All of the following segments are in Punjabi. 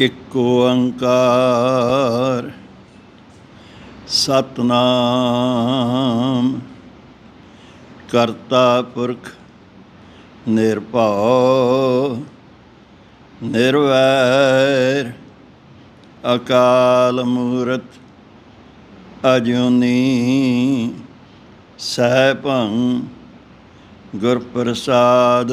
ਇੱਕ ਓੰਕਾਰ ਸਤਨਾਮ। ਕਰਤਾ ਪੁਰਖ ਨਿਰਭਉ ਨਿਰਵੈਰ ਅਕਾਲ ਮੂਰਤ ਅਜੂਨੀ। ਸੈਭੰ ਗੁਰ ਪ੍ਰਸਾਦ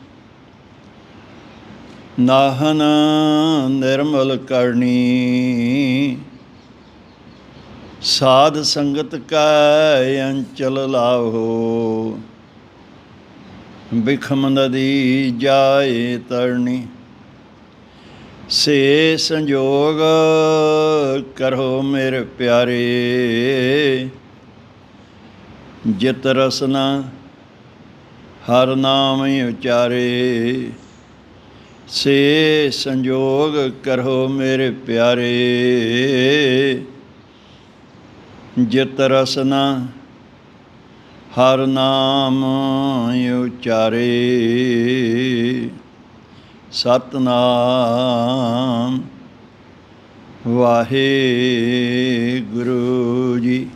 ਨਾਹਨ ਨਿਰਮਲ ਕਰਨੀ। ਸਾਧ ਸੰਗਤ ਕੈ ਅੰਚਲ ਲਾਹੋ। ਬਿਖਮ ਨਦੀ ਜਾਏ ਤਰਨੀ। ਸੇ ਸੰਜੋਗ ਕਰੋ ਮੇਰੇ ਪਿਆਰੇ। ਜਿਤ ਰਸਨਾ ਹਰ ਨਾਮ ਉਚਾਰੇ। ਸੇ ਸੰਜੋਗ ਕਰੋ ਮੇਰੇ ਪਿਆਰੇ। ਜਿਤ ਰਸਨਾ ਹਰ ਨਾਮ ਉਚਾਰੇ। ਸਤਨਾਮ ਵਾਹਿਗੁਰੂ ਜੀ।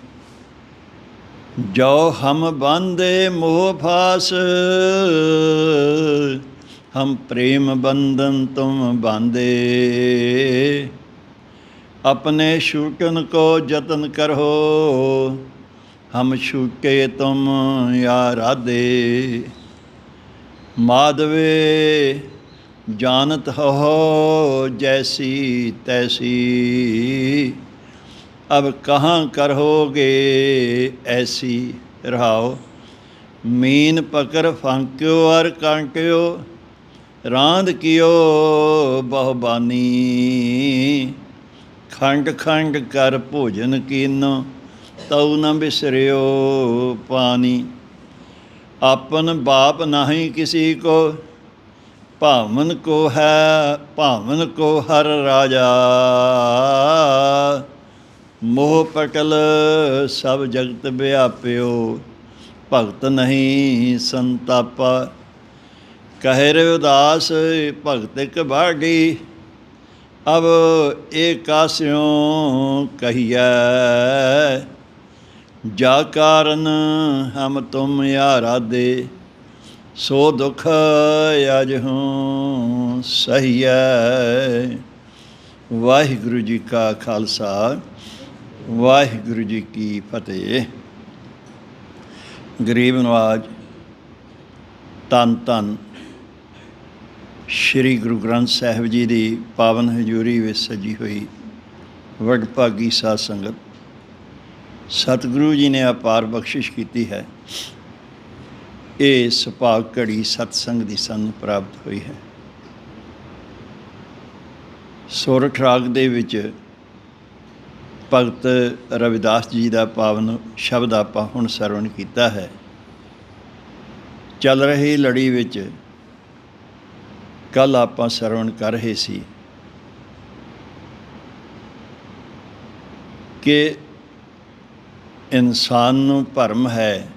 ਜੋ ਹਮ ਬੰਦੇ ਮੋਹ ਫਾਸ ਹਮ ਪ੍ਰੇਮ ਬੰਧਨ ਤੁਮ ਬਾਂਦੇ। ਆਪਣੇ ਸ਼ੂਕਨ ਕੋ ਯਤਨ ਕਰੋ, ਹਮ ਸ਼ੂਕੇ ਤੁਮ ਯਾਰਾਦੇ ਮਾਦਵੇ ਜਾਣਤ ਹੋ ਜੈਸੀ ਤੈਸੀ। ਅਬ ਕਹਾਂ ਕਰੋਗੇ ਐਸੀ ਰਹਾਓ। ਮੀਨ ਪਕਰ ਫੰਕਿਓ ਅਰ ਕਾਂਕਿਓ ਰਾਂਦ ਕਿਓ ਬਹੁਬਾਨੀ। ਖੰਡ ਖੰਡ ਕਰ ਭੋਜਨ ਕੀਨੋ, ਤਉ ਨ ਬਿਸਰਿਓ ਪਾਣੀ। ਆਪਨ ਬਾਪ ਨਹੀਂ ਕਿਸੇ ਕੋ, ਭਾਵਨ ਕੋ ਹੈ, ਭਾਵਨ ਕੋ ਹਰ ਰਾਜਾ। ਮੋਹ ਪਟਲ ਸਭ ਜਗਤ ਵਿਆਪਿਓ, ਭਗਤ ਨਹੀਂ ਸੰਤਾਪਾ। ਕਹੇ ਰੇ ਉਦਾਸ ਭਗਤ ਇਕ ਬਾਢੀ ਅਬ ਕਾਸਿਓ ਕਹੀਐ। ਜਾ ਕਾਰਨ ਹਮ ਤੁਮ ਆਰਾਧੇ ਸੋ ਦੁਖ ਅਜ ਹੂੰ ਸਹੀਐ। ਵਾਹਿਗੁਰੂ ਜੀ ਕਾ ਖਾਲਸਾ, ਵਾਹਿਗੁਰੂ ਜੀ ਕੀ ਫਤਿਹ। ਗਰੀਬ ਨਵਾਜ ਤਨ ਤਨ ਸ੍ਰੀ ਗੁਰੂ ਗ੍ਰੰਥ ਸਾਹਿਬ ਜੀ ਦੀ ਪਾਵਨ ਹਜ਼ੂਰੀ ਵਿੱਚ ਸਜੀ ਹੋਈ ਵਡਭਾਗੀ ਸਾਧ ਸੰਗਤ, ਸਤਿਗੁਰੂ ਜੀ ਨੇ ਅਪਾਰ ਬਖਸ਼ਿਸ਼ ਕੀਤੀ ਹੈ। ਇਹ ਸੁਭਾਗ ਘੜੀ ਸਤਸੰਗ ਦੀ ਸਾਨੂੰ ਪ੍ਰਾਪਤ ਹੋਈ ਹੈ। ਸੋਰਠ ਰਾਗ ਦੇ ਵਿੱਚ ਭਗਤ ਰਵਿਦਾਸ ਜੀ ਦਾ ਪਾਵਨ ਸ਼ਬਦ ਆਪਾਂ ਹੁਣ ਸਰਵਣ ਕੀਤਾ ਹੈ। ਚੱਲ ਰਹੀ ਲੜੀ ਵਿੱਚ ਕੱਲ ਆਪਾਂ ਸਰਵਣ ਕਰ ਰਹੇ ਸੀ ਕਿ ਇਨਸਾਨ ਨੂੰ ਭਰਮ ਹੈ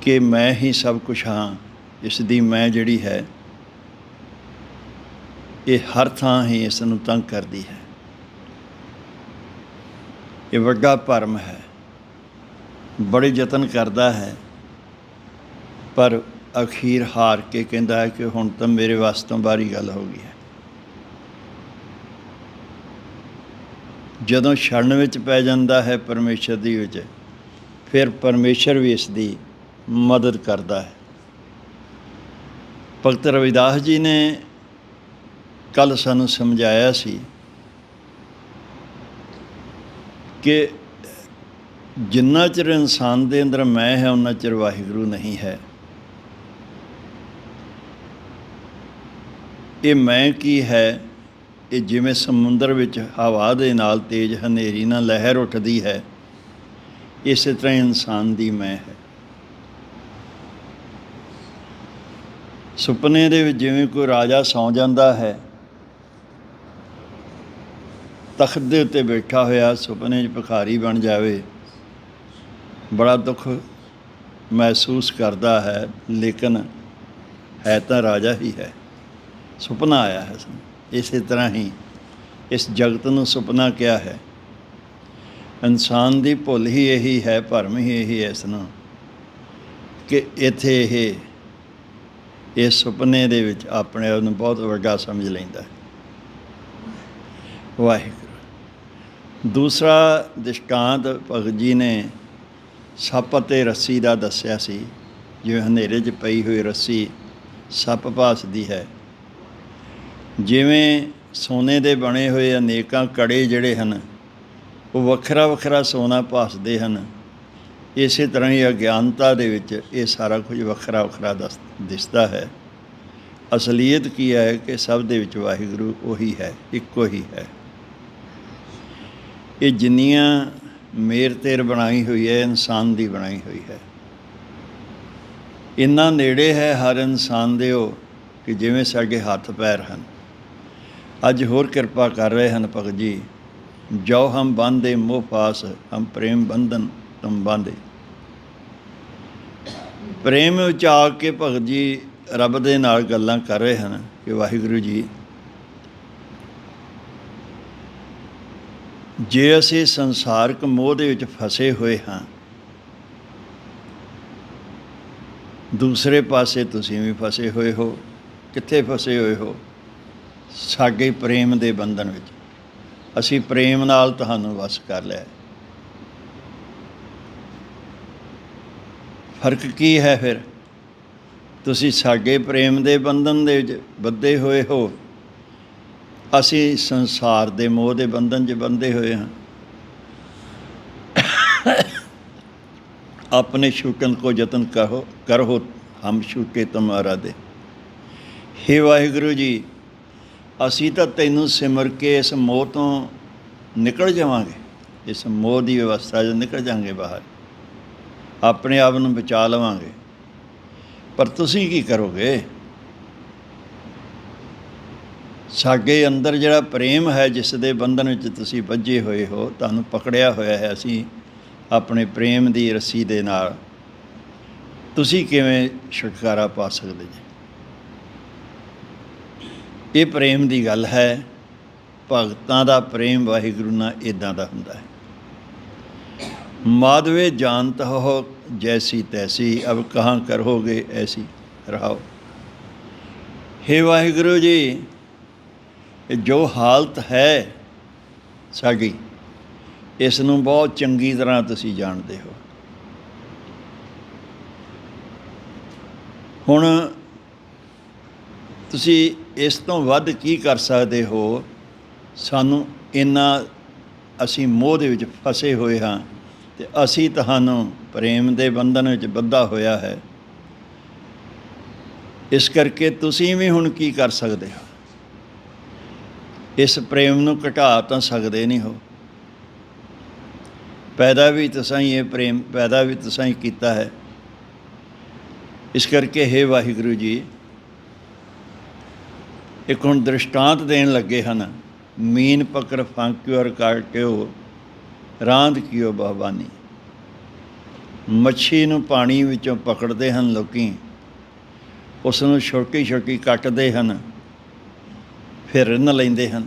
ਕਿ ਮੈਂ ਹੀ ਸਭ ਕੁਝ ਹਾਂ ਇਸ ਦੀ ਮੈਂ ਜਿਹੜੀ ਹੈ, ਇਹ ਹਰ ਥਾਂ ਹੀ ਇਸ ਨੂੰ ਤੰਗ ਕਰਦੀ ਹੈ। ਇਹ ਵੱਡਾ ਭਰਮ ਹੈ, ਬੜੇ ਯਤਨ ਕਰਦਾ ਹੈ, ਪਰ ਅਖੀਰ ਹਾਰ ਕੇ ਕਹਿੰਦਾ ਹੈ ਕਿ ਹੁਣ ਤਾਂ ਮੇਰੇ ਵਾਸਤੇ ਤੋਂ ਬਾਹਰੀ ਗੱਲ ਹੋ ਗਈ ਹੈ। ਜਦੋਂ ਛੜਨ ਵਿੱਚ ਪੈ ਜਾਂਦਾ ਹੈ ਪਰਮੇਸ਼ਰ ਦੀ ਵਿੱਚ, ਫਿਰ ਪਰਮੇਸ਼ਰ ਵੀ ਇਸ ਦੀ ਮਦਦ ਕਰਦਾ ਹੈ। ਭਗਤ ਰਵਿਦਾਸ ਜੀ ਨੇ ਕੱਲ ਸਾਨੂੰ ਸਮਝਾਇਆ ਸੀ ਕਿ ਜਿੰਨਾ ਚਿਰ ਇਨਸਾਨ ਦੇ ਅੰਦਰ ਮੈਂ ਹੈ ਉਹਨਾਂ ਚਿਰ ਵਾਹਿਗੁਰੂ ਨਹੀਂ ਹੈ। ਇਹ ਮੈਂ ਕੀ ਹੈ? ਇਹ ਜਿਵੇਂ ਸਮੁੰਦਰ ਵਿੱਚ ਹਵਾ ਦੇ ਨਾਲ ਤੇਜ਼ ਹਨੇਰੀ ਨਾਲ ਲਹਿਰ ਉੱਠਦੀ ਹੈ, ਇਸੇ ਤਰ੍ਹਾਂ ਇਨਸਾਨ ਦੀ ਮੈਂ ਹੈ। ਸੁਪਨੇ ਦੇ ਵਿੱਚ ਜਿਵੇਂ ਕੋਈ ਰਾਜਾ ਸੌਂ ਜਾਂਦਾ ਹੈ, ਤਖਤ ਦੇ ਉੱਤੇ ਬੈਠਾ ਹੋਇਆ ਸੁਪਨੇ 'ਚ ਭਿਖਾਰੀ ਬਣ ਜਾਵੇ, ਬੜਾ ਦੁੱਖ ਮਹਿਸੂਸ ਕਰਦਾ ਹੈ, ਲੇਕਿਨ ਹੈ ਤਾਂ ਰਾਜਾ ਹੀ ਹੈ। ਸੁਪਨਾ ਆਇਆ ਹੈ ਸਾਨੂੰ। ਇਸੇ ਤਰ੍ਹਾਂ ਹੀ ਇਸ ਜਗਤ ਨੂੰ ਸੁਪਨਾ ਕਿਹਾ ਹੈ। ਇਨਸਾਨ ਦੀ ਭੁੱਲ ਹੀ ਇਹੀ ਹੈ, ਭਰਮ ਹੀ ਇਹੀ ਹੈ ਇਸ ਨੂੰ ਕਿ ਇੱਥੇ ਇਹ, ਇਸ ਸੁਪਨੇ ਦੇ ਵਿੱਚ ਆਪਣੇ ਆਪ ਨੂੰ ਬਹੁਤ ਵੱਡਾ ਸਮਝ ਲੈਂਦਾ ਹੈ। ਵਾਹਿਗੁਰੂ। ਦੂਸਰਾ ਦਿਸਕਾਂਤ ਭਗਤ ਜੀ ਨੇ ਸੱਪ ਅਤੇ ਰੱਸੀ ਦਾ ਦੱਸਿਆ ਸੀ। ਜਿਵੇਂ ਹਨੇਰੇ 'ਚ ਪਈ ਹੋਈ ਰੱਸੀ ਸੱਪ ਭਾਸਦੀ ਹੈ। ਜਿਵੇਂ ਸੋਨੇ ਦੇ ਬਣੇ ਹੋਏ ਅਨੇਕਾਂ ਕੜੇ ਜਿਹੜੇ ਹਨ, ਉਹ ਵੱਖਰਾ ਵੱਖਰਾ ਸੋਨਾ ਭਾਸਦੇ ਹਨ। ਇਸੇ ਤਰ੍ਹਾਂ ਹੀ ਅਗਿਆਨਤਾ ਦੇ ਵਿੱਚ ਇਹ ਸਾਰਾ ਕੁਝ ਵੱਖਰਾ ਵੱਖਰਾ ਦਸ, ਦਿਸਦਾ ਹੈ। ਅਸਲੀਅਤ ਕੀ ਹੈ ਕਿ ਸਭ ਦੇ ਵਿੱਚ ਵਾਹਿਗੁਰੂ ਉਹੀ ਹੈ, ਇੱਕੋ ਹੀ ਹੈ। ਇਹ ਜਿੰਨੀਆਂ ਮੇਰ ਤੇਰ ਬਣਾਈ ਹੋਈ ਹੈ, ਇਨਸਾਨ ਦੀ ਬਣਾਈ ਹੋਈ ਹੈ। ਇੰਨਾ ਨੇੜੇ ਹੈ ਹਰ ਇਨਸਾਨ ਦੇ ਉਹ ਕਿ ਜਿਵੇਂ ਸਾਡੇ ਹੱਥ ਪੈਰ ਹਨ। ਅੱਜ ਹੋਰ ਕਿਰਪਾ ਕਰ ਰਹੇ ਹਨ ਭਗਤ ਜੀ। ਜੋ ਹਮ ਬੰਦੇ ਮੋਹ ਪਾਸ ਹਮ ਪ੍ਰੇਮ ਬੰਧਨ ਤੁਮ ਬਾਂਦੇ ਪ੍ਰੇਮ ਵਿੱਚ ਆ ਕੇ ਭਗਤ ਜੀ ਰੱਬ ਦੇ ਨਾਲ ਗੱਲਾਂ ਕਰ ਰਹੇ ਹਨ ਕਿ ਵਾਹਿਗੁਰੂ ਜੀ, ਜੇ ਅਸੀਂ ਸੰਸਾਰਕ ਮੋਹ ਦੇ ਵਿੱਚ ਫਸੇ ਹੋਏ ਹਾਂ, ਦੂਸਰੇ ਪਾਸੇ ਤੁਸੀਂ ਵੀ ਫਸੇ ਹੋਏ ਹੋ, ਕਿੱਥੇ ਫਸੇ ਹੋਏ ਹੋ? ਸਾਡੇ ਪ੍ਰੇਮ ਦੇ ਬੰਧਨ ਵਿੱਚ। ਅਸੀਂ ਪ੍ਰੇਮ ਨਾਲ ਤੁਹਾਨੂੰ ਵਸ ਕਰ ਲਿਆ। ਫ਼ਰਕ ਕੀ ਹੈ ਫਿਰ? ਤੁਸੀਂ ਸਾਡੇ ਪ੍ਰੇਮ ਦੇ ਬੰਧਨ ਦੇ ਵਿੱਚ ਬੱਧੇ ਹੋਏ ਹੋ। ਅਸੀਂ ਸੰਸਾਰ ਦੇ ਮੋਹ ਦੇ ਬੰਧਨ 'ਚ ਬੰਦੇ ਹੋਏ ਹਾਂ। ਆਪਣੇ ਛੁਟਨ ਕੋ ਯਤਨ ਕਰੋ ਕਰੋ, ਹਮ ਛੁਟੇ ਤੁਮਾਰਾ ਦੇ। ਹੇ ਵਾਹਿਗੁਰੂ ਜੀ ਅਸੀਂ ਤਾਂ ਤੈਨੂੰ ਸਿਮਰ ਕੇ ਇਸ ਮੋਹ ਤੋਂ ਨਿਕਲ ਜਾਵਾਂਗੇ। ਇਸ ਮੋਹ ਦੀ ਵਿਵਸਥਾ ਜੋ ਨਿਕਲ ਜਾਾਂਗੇ ਬਾਹਰ। ਆਪਣੇ ਆਪ ਨੂੰ ਬਚਾ ਲਵਾਂਗੇ। ਪਰ ਤੁਸੀਂ ਕੀ ਕਰੋਗੇ? ਸਾਡੇ ਅੰਦਰ ਜਿਹੜਾ ਪ੍ਰੇਮ ਹੈ, ਜਿਸ ਦੇ ਬੰਧਨ ਵਿੱਚ ਤੁਸੀਂ ਵੱਜੇ ਹੋਏ ਹੋ, ਤੁਹਾਨੂੰ ਪਕੜਿਆ ਹੋਇਆ ਹੈ ਅਸੀਂ ਆਪਣੇ ਪ੍ਰੇਮ ਦੀ ਰੱਸੀ ਦੇ ਨਾਲ। ਤੁਸੀਂ ਕਿਵੇਂ ਛੁਟਕਾਰਾ ਪਾ ਸਕਦੇ ਜੀ? ਇਹ ਪ੍ਰੇਮ ਦੀ ਗੱਲ ਹੈ, ਭਗਤਾਂ ਦਾ ਪ੍ਰੇਮ ਵਾਹਿਗੁਰੂ ਨਾਲ ਇਦਾਂ ਦਾ ਹੁੰਦਾ ਹੈ। ਮਾਧਵੇ ਜਾਣਤ ਹੋ ਜੈਸੀ ਤੈਸੀ, ਅਬ ਕਹਾਂ ਕਰੋਗੇ ਐਸੀ ਰਹਾਓ। हे ਵਾਹਿਗੁਰੂ ਜੀ, ਜੋ ਹਾਲਤ ਹੈ ਸਾਡੀ ਇਸ ਨੂੰ ਬਹੁਤ ਚੰਗੀ ਤਰ੍ਹਾਂ ਤੁਸੀਂ ਜਾਣਦੇ ਹੋ। ਹੁਣ ਤੁਸੀਂ ਇਸ ਤੋਂ ਵੱਧ ਕੀ ਕਰ ਸਕਦੇ ਹੋ? ਸਾਨੂੰ ਇੰਨਾ ਅਸੀਂ ਮੋਹ ਦੇ ਵਿੱਚ ਫਸੇ ਹੋਏ ਹਾਂ ਤੇ ਅਸੀਂ ਤੁਹਾਨੂੰ ਪ੍ਰੇਮ ਦੇ ਬੰਧਨ ਵਿੱਚ ਬੱਧਾ ਹੋਇਆ ਹੈ। ਇਸ ਕਰਕੇ ਤੁਸੀਂ ਵੀ ਹੁਣ ਕੀ ਕਰ ਸਕਦੇ ਹੋ? ਇਸ ਪ੍ਰੇਮ ਨੂੰ ਘਟਾ ਤਾਂ ਸਕਦੇ ਨਹੀਂ ਹੋ। ਪੈਦਾ ਵੀ ਤੁਸੀਂ ਇਹ ਪ੍ਰੇਮ ਪੈਦਾ ਵੀ ਤੁਸੀਂ ਕੀਤਾ ਹੈ। ਇਸ ਕਰਕੇ ਹੈ ਵਾਹਿਗੁਰੂ ਜੀ ਇੱਕ ਹੁਣ ਦ੍ਰਿਸ਼ਟਾਂਤ ਦੇਣ ਲੱਗੇ ਹਨ। ਮੀਨ ਪਕੜ ਫਾਂਕਿਓ ਔਰ ਕਾਟਿਓ ਰਾਂਦ ਕੀਓ ਬਹਬਾਨੀ ਮੱਛੀ ਨੂੰ ਪਾਣੀ ਵਿੱਚੋਂ ਪਕੜਦੇ ਹਨ ਲੋਕੀ। ਉਸ ਨੂੰ ਛੋਟੀ ਛੋਟੀ ਕੱਟਦੇ ਹਨ, ਫਿਰ ਰਿੰਨ ਲੈਂਦੇ ਹਨ।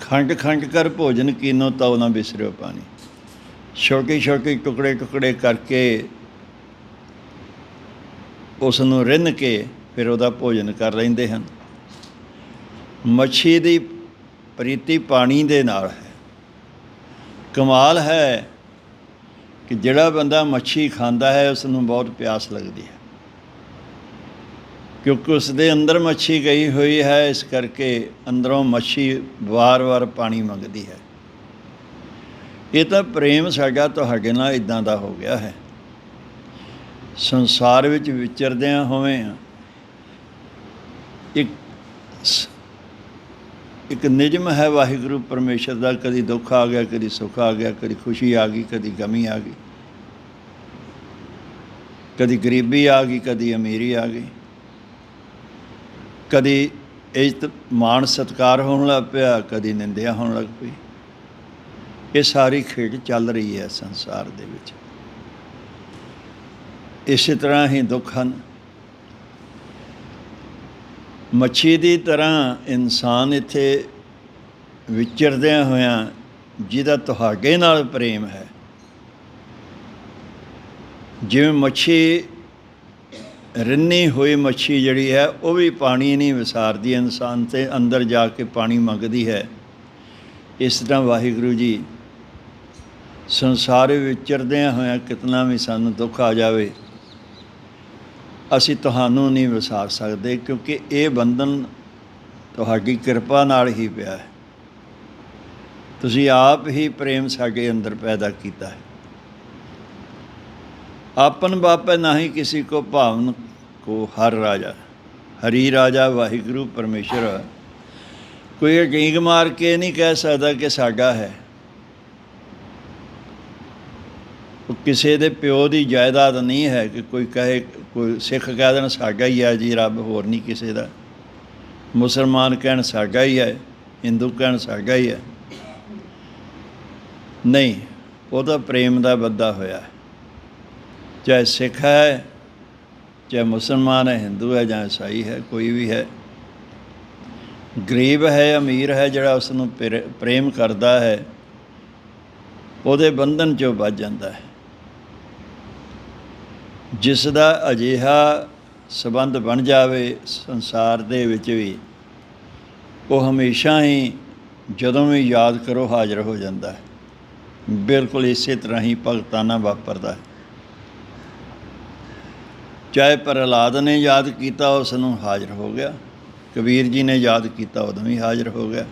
ਖੰਡ ਖੰਡ ਕਰ ਭੋਜਨ ਕੀਨੋ ਤਉ ਨਾ ਬਿਸਰਿਓ ਪਾਣੀ। ਛੋਟੇ ਛੋਟੇ ਟੁਕੜੇ ਟੁਕੜੇ ਕਰਕੇ ਉਸ ਨੂੰ ਰਿੰਨ ਕੇ ਫਿਰ ਉਹਦਾ ਭੋਜਨ ਕਰ ਲੈਂਦੇ ਹਨ। ਮੱਛੀ ਦੀ ਪ੍ਰੀਤੀ ਪਾਣੀ ਦੇ ਨਾਲ ਹੈ। ਕਮਾਲ ਹੈ ਕਿ ਜਿਹੜਾ ਬੰਦਾ ਮੱਛੀ ਖਾਂਦਾ ਹੈ ਉਸ ਨੂੰ ਬਹੁਤ ਪਿਆਸ ਲੱਗਦੀ ਹੈ। ਕਿਉਂਕਿ ਉਸ ਦੇ ਅੰਦਰ ਮੱਛੀ ਗਈ ਹੋਈ ਹੈ, ਇਸ ਕਰਕੇ ਅੰਦਰੋਂ ਮੱਛੀ ਵਾਰ-ਵਾਰ ਪਾਣੀ ਮੰਗਦੀ ਹੈ। ਇਹ ਤਾਂ ਪ੍ਰੇਮ ਸਾਡਾ ਤੁਹਾਡੇ ਨਾਲ ਇਦਾਂ ਦਾ ਹੋ ਗਿਆ ਹੈ। ਸੰਸਾਰ ਵਿੱਚ ਵਿਚਰਦਿਆਂ ਹੋਵੇਂ ਇੱਕ ਇੱਕ ਨਿਯਮ ਹੈ ਵਾਹਿਗੁਰੂ ਪਰਮੇਸ਼ਰ ਦਾ, ਕਦੀ ਦੁੱਖ ਆ ਗਿਆ, ਕਦੀ ਸੁੱਖ ਆ ਗਿਆ, ਕਦੀ ਖੁਸ਼ੀ ਆ ਗਈ, ਕਦੀ ਗਮੀ ਆ ਗਈ। ਕਦੀ ਗਰੀਬੀ ਆ ਗਈ, ਕਦੀ ਅਮੀਰੀ ਆ ਗਈ। ਕਦੀ ਇੱਜ਼ਤ, ਮਾਣ, ਸਤਕਾਰ ਹੋਣ ਲੱਗ ਪਿਆ, ਕਦੀ ਨਿੰਦਿਆ ਹੋਣ ਲੱਗ ਪਈ। ਇਹ ਸਾਰੀ ਖੇਡ ਚੱਲ ਰਹੀ ਹੈ ਸੰਸਾਰ ਦੇ ਵਿੱਚ। ਇਸੇ ਤਰ੍ਹਾਂ ਹੀ ਦੁੱਖ ਹਨ। ਮੱਛੀ ਦੀ ਤਰ੍ਹਾਂ ਇਨਸਾਨ ਇੱਥੇ ਵਿਚਰਦਿਆਂ ਹੋਇਆਂ ਜਿਹਦਾ ਤੁਹਾਡੇ ਨਾਲ ਪ੍ਰੇਮ ਹੈ। ਜਿਵੇਂ ਮੱਛੀ, ਰਿੰਨੀ ਹੋਈ ਮੱਛੀ ਜਿਹੜੀ ਹੈ, ਉਹ ਵੀ ਪਾਣੀ ਨਹੀਂ ਵਿਸਾਰਦੀ, ਇਨਸਾਨ ਤੇ ਅੰਦਰ ਜਾ ਕੇ ਪਾਣੀ ਮੰਗਦੀ ਹੈ। ਇਸ ਤਰ੍ਹਾਂ ਵਾਹਿਗੁਰੂ ਜੀ ਸੰਸਾਰ ਵਿਚਰਦਿਆਂ ਹੋਇਆਂ ਕਿਤਨਾ ਵੀ ਸਾਨੂੰ ਦੁੱਖ ਆ ਜਾਵੇ ਅਸੀਂ ਤੁਹਾਨੂੰ ਨਹੀਂ ਵਿਸਾਰ ਸਕਦੇ ਕਿਉਂਕਿ ਇਹ ਬੰਧਨ ਤੁਹਾਡੀ ਕਿਰਪਾ ਨਾਲ ਹੀ ਪਿਆ ਹੈ। ਤੁਸੀਂ ਆਪ ਹੀ ਪ੍ਰੇਮ ਸਾਡੇ ਅੰਦਰ ਪੈਦਾ ਕੀਤਾ ਹੈ। ਆਪਨ ਬਾਪੈ ਨਾਹੀ ਕਿਸੇ ਕੋ ਭਾਵਨ ਕੋ ਹਰ ਰਾਜਾ, ਹਰੀ ਰਾਜਾ, ਵਾਹਿਗੁਰੂ, ਪਰਮੇਸ਼ਰ, ਕੋਈ ਇਹ ਮਾਰ ਕੇ ਨਹੀਂ ਕਹਿ ਸਕਦਾ ਕਿ ਸਾਡਾ ਹੈ ਉਹ ਕਿਸੇ ਦੇ ਪਿਓ ਦੀ ਜਾਇਦਾਦ ਨਹੀਂ ਹੈ ਕਿ ਕੋਈ ਕਹੇ, ਕੋਈ ਸਿੱਖ ਕਹਿ ਦੇਣ, ਸਾਡਾ ਹੀ ਹੈ ਜੀ, ਰੱਬ ਹੋਰ ਨਹੀਂ ਕਿਸੇ ਦਾ। ਮੁਸਲਮਾਨ ਕਹਿਣ, ਸਾਡਾ ਹੀ ਹੈ। ਹਿੰਦੂ ਕਹਿਣ, ਸਾਡਾ ਹੀ ਹੈ। ਨਹੀਂ, ਉਹ ਤਾਂ ਪ੍ਰੇਮ ਦਾ ਬੱਦਾ ਹੋਇਆ ਚਾਹੇ ਸਿੱਖ ਹੈ, ਚਾਹੇ ਮੁਸਲਮਾਨ ਹੈ, ਹਿੰਦੂ ਹੈ ਜਾਂ ਈਸਾਈ ਹੈ, ਕੋਈ ਵੀ ਹੈ। ਗਰੀਬ ਹੈ, ਅਮੀਰ ਹੈ, ਜਿਹੜਾ ਉਸ ਨੂੰ ਪ੍ਰੇਮ ਕਰਦਾ ਹੈ, ਉਹਦੇ ਬੰਧਨ ਚੋਂ ਬਚ ਜਾਂਦਾ ਹੈ। ਜਿਸ ਦਾ ਅਜਿਹਾ ਸਬੰਧ ਬਣ ਜਾਵੇ ਸੰਸਾਰ ਦੇ ਵਿੱਚ ਵੀ, ਉਹ ਹਮੇਸ਼ਾ ਹੀ ਜਦੋਂ ਵੀ ਯਾਦ ਕਰੋ ਹਾਜ਼ਰ ਹੋ ਜਾਂਦਾ ਹੈ। ਬਿਲਕੁਲ ਇਸੇ ਤਰ੍ਹਾਂ ਹੀ ਭਗਤਾਨਾ ਵਾਪਰਦਾ ਹੈ। ਚਾਹੇ ਪ੍ਰਹਲਾਦ ਨੇ ਯਾਦ ਕੀਤਾ, ਉਸ ਨੂੰ ਹਾਜ਼ਰ ਹੋ ਗਿਆ। ਕਬੀਰ ਜੀ ਨੇ ਯਾਦ ਕੀਤਾ, ਉਦੋਂ ਵੀ ਹਾਜ਼ਰ ਹੋ ਗਿਆ।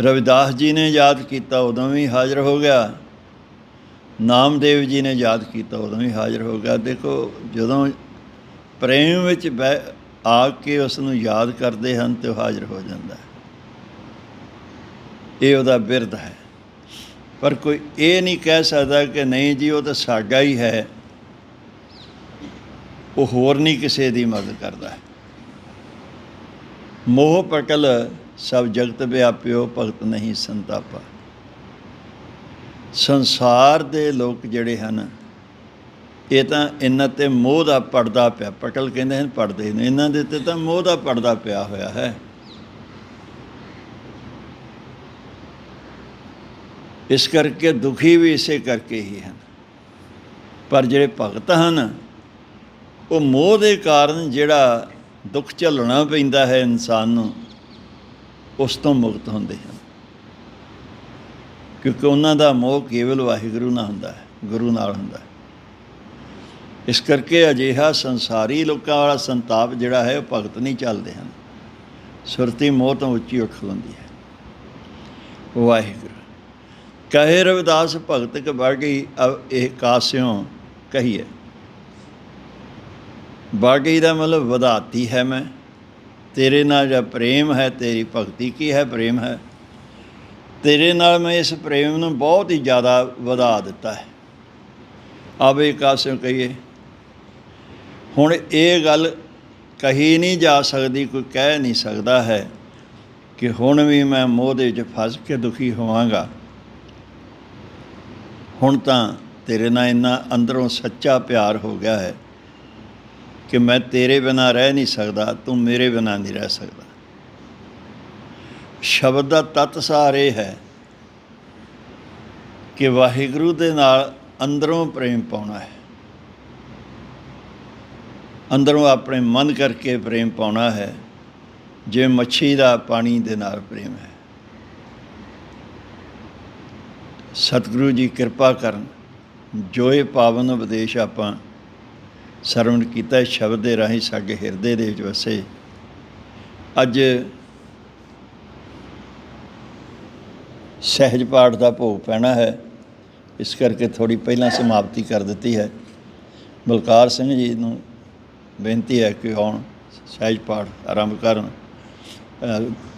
ਰਵਿਦਾਸ ਜੀ ਨੇ ਯਾਦ ਕੀਤਾ, ਉਦੋਂ ਵੀ ਹਾਜ਼ਰ ਹੋ ਗਿਆ। ਨਾਮਦੇਵ ਜੀ ਨੇ ਯਾਦ ਕੀਤਾ, ਉਦੋਂ ਹੀ ਹਾਜ਼ਰ ਹੋ ਗਿਆ। ਦੇਖੋ, ਜਦੋਂ ਪ੍ਰੇਮ ਵਿੱਚ ਬਹਿ ਆ ਕੇ ਉਸ ਨੂੰ ਯਾਦ ਕਰਦੇ ਹਨ ਤੇ ਉਹ ਹਾਜ਼ਰ ਹੋ ਜਾਂਦਾ ਹੈ। ਇਹ ਉਹਦਾ ਬਿਰਧ ਹੈ। ਪਰ ਕੋਈ ਇਹ ਨਹੀਂ ਕਹਿ ਸਕਦਾ ਕਿ ਨਹੀਂ ਜੀ, ਉਹ ਤਾਂ ਸਾਡਾ ਹੀ ਹੈ। ਉਹ ਹੋਰ ਨਹੀਂ ਕਿਸੇ ਦੀ ਮਦਦ ਕਰਦਾ ਮੋਹ ਪਟਲ ਸਭ ਜਗਤ ਵਿਆਪਿਓ, ਭਗਤ ਨਹੀਂ ਸੰਤਾਪਾ। ਸੰਸਾਰ ਦੇ ਲੋਕ ਜਿਹੜੇ ਹਨ, ਇਹ ਤਾਂ ਇਹਨਾਂ ਤੇ ਮੋਹ ਦਾ ਪਰਦਾ ਪਿਆ, ਪਟਲ ਕਹਿੰਦੇ ਹਨ ਪਰਦੇ ਨੇ, ਇਹਨਾਂ ਦੇ ਤੇ ਤਾਂ ਮੋਹ ਦਾ ਪਰਦਾ ਪਿਆ ਹੋਇਆ ਹੈ। ਇਸ ਕਰਕੇ ਦੁਖੀ ਵੀ ਇਸੇ ਕਰਕੇ ਹੀ ਹਨ। ਪਰ ਜਿਹੜੇ ਭਗਤ ਹਨ, ਉਹ ਮੋਹ ਦੇ ਕਾਰਨ ਜਿਹੜਾ ਦੁੱਖ ਝੱਲਣਾ ਪੈਂਦਾ ਹੈ ਇਨਸਾਨ ਨੂੰ, ਉਸ ਤੋਂ ਮੁਕਤ ਹੁੰਦੇ ਹਨ। ਕਿਉਂਕਿ ਉਹਨਾਂ ਦਾ ਮੋਹ ਕੇਵਲ ਵਾਹਿਗੁਰੂ ਨਾਲ ਹੁੰਦਾ ਹੈ, ਗੁਰੂ ਨਾਲ ਹੁੰਦਾ ਹੈ। ਇਸ ਕਰਕੇ ਅਜਿਹਾ ਸੰਸਾਰੀ ਲੋਕਾਂ ਵਾਲਾ ਸੰਤਾਪ ਜਿਹੜਾ ਹੈ, ਉਹ ਭਗਤ ਨਹੀਂ ਚੱਲਦੇ ਹਨ। ਸੁਰਤੀ ਮੋਹ ਤੋਂ ਉੱਚੀ ਉੱਠ ਖਲੋਂਦੀ ਹੈ। ਵਾਹਿਗੁਰੂ। ਕਹੇ ਰਵਿਦਾਸ, ਭਗਤ ਕ ਬਾਗੀ ਇਹ ਕਾਸਿਓ ਕਹੀਏ। ਬਾਗੀ ਦਾ ਮਤਲਬ ਵਧਾਤੀ ਹੈ ਮੈਂ। ਤੇਰੇ ਨਾਲ ਜਾਂ ਪ੍ਰੇਮ ਹੈ, ਤੇਰੀ ਭਗਤੀ ਕੀ ਹੈ, ਪ੍ਰੇਮ ਹੈ? ਤੇਰੇ ਨਾਲ ਮੈਂ ਇਸ ਪ੍ਰੇਮ ਨੂੰ ਬਹੁਤ ਹੀ ਜ਼ਿਆਦਾ ਵਧਾ ਦਿੱਤਾ ਹੈ। ਅਬ ਇਹ ਕਾਸਿਓ ਕਹੀਏ। ਹੁਣ ਇਹ ਗੱਲ ਕਹੀ ਨਹੀਂ ਜਾ ਸਕਦੀ, ਕੋਈ ਕਹਿ ਨਹੀਂ ਸਕਦਾ ਹੈ ਕਿ ਹੁਣ ਵੀ ਮੈਂ ਮੋਹ ਦੇ ਵਿੱਚ ਫਸ ਕੇ ਦੁਖੀ ਹੋਵਾਂਗਾ। ਹੁਣ ਤਾਂ ਤੇਰੇ ਨਾਲ ਇੰਨਾ ਅੰਦਰੋਂ ਸੱਚਾ ਪਿਆਰ ਹੋ ਗਿਆ ਹੈ ਕਿ ਮੈਂ ਤੇਰੇ ਬਿਨਾ ਰਹਿ ਨਹੀਂ ਸਕਦਾ, ਤੂੰ ਮੇਰੇ ਬਿਨਾ ਨਹੀਂ ਰਹਿ ਸਕਦਾ। ਸ਼ਬਦ ਦਾ ਤਤ ਸਾਰ ਇਹ ਹੈ ਕਿ ਵਾਹਿਗੁਰੂ ਦੇ ਨਾਲ ਅੰਦਰੋਂ ਪ੍ਰੇਮ ਪਾਉਣਾ ਹੈ। ਅੰਦਰੋਂ ਆਪਣੇ ਮਨ ਕਰਕੇ ਪ੍ਰੇਮ ਪਾਉਣਾ ਹੈ ਜਿਵੇਂ ਮੱਛੀ ਦਾ ਪਾਣੀ ਦੇ ਨਾਲ ਪ੍ਰੇਮ ਹੈ। ਸਤਿਗੁਰੂ ਜੀ ਕਿਰਪਾ ਕਰਨ, ਜੋ ਇਹ ਪਾਵਨ ਉਪਦੇਸ਼ ਆਪਾਂ ਸਰਵਣ ਕੀਤਾ, ਸ਼ਬਦ ਦੇ ਰਾਹੀਂ ਸਾਡੇ ਹਿਰਦੇ ਦੇ ਵਿੱਚ ਵਸੇ। ਅੱਜ ਸਹਿਜ ਪਾਠ ਦਾ ਭੋਗ ਪੈਣਾ ਹੈ। ਇਸ ਕਰਕੇ ਥੋੜੀ ਪਹਿਲਾਂ ਸਮਾਪਤੀ ਕਰ ਦਿੱਤੀ ਹੈ। ਬਲਕਾਰ ਸਿੰਘ ਜੀ ਨੂੰ ਬੇਨਤੀ ਹੈ ਕਿ ਆਉਣ ਸਹਿਜ ਪਾਠ ਆਰੰਭ ਕਰਨ।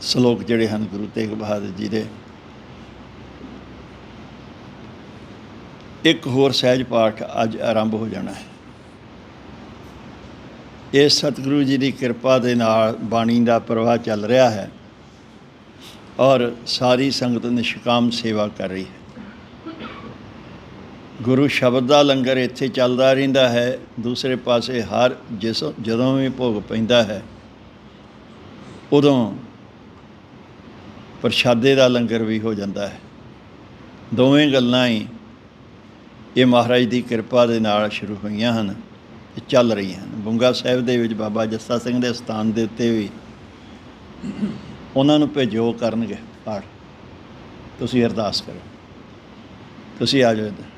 ਸ਼ਲੋਕ ਜਿਹੜੇ ਹਨ ਗੁਰੂ ਤੇਗ ਬਹਾਦਰ ਜੀ ਦੇ। ਇੱਕ ਹੋਰ ਸਹਿਜ ਪਾਠ ਅੱਜ ਆਰੰਭ ਹੋ ਜਾਣਾ ਹੈ। ਇਹ ਸਤਿਗੁਰੂ ਜੀ ਦੀ ਕਿਰਪਾ ਦੇ ਨਾਲ ਬਾਣੀ ਦਾ ਪ੍ਰਵਾਹ ਚੱਲ ਰਿਹਾ ਹੈ। ਔਰ ਸਾਰੀ ਸੰਗਤ ਨਿਸ਼ਕਾਮ ਸੇਵਾ ਕਰ ਰਹੀ ਹੈ। ਗੁਰੂ ਸ਼ਬਦ ਦਾ ਲੰਗਰ ਇੱਥੇ ਚੱਲਦਾ ਰਹਿੰਦਾ ਹੈ। ਦੂਸਰੇ ਪਾਸੇ ਹਰ ਜਿਸ ਜਦੋਂ ਵੀ ਭੋਗ ਪੈਂਦਾ ਹੈ, ਉਦੋਂ ਪ੍ਰਸ਼ਾਦੇ ਦਾ ਲੰਗਰ ਵੀ ਹੋ ਜਾਂਦਾ ਹੈ। ਦੋਵੇਂ ਗੱਲਾਂ ਹੀ ਇਹ ਮਹਾਰਾਜ ਦੀ ਕਿਰਪਾ ਦੇ ਨਾਲ ਸ਼ੁਰੂ ਹੋਈਆਂ ਹਨ ਤੇ ਚੱਲ ਰਹੀਆਂ ਹਨ। ਬੁੰਗਾ ਸਾਹਿਬ ਦੇ ਵਿੱਚ ਬਾਬਾ ਜੱਸਾ ਸਿੰਘ ਦੇ ਸਥਾਨ ਦੇ ਉੱਤੇ ਵੀ ਉਹਨਾਂ ਨੂੰ ਭੇਜੋ ਕਰਨਗੇ ਪਾਠ। ਤੁਸੀਂ ਅਰਦਾਸ ਕਰੋ। ਤੁਸੀਂ ਆ ਜਾਓ ਇੱਧਰ।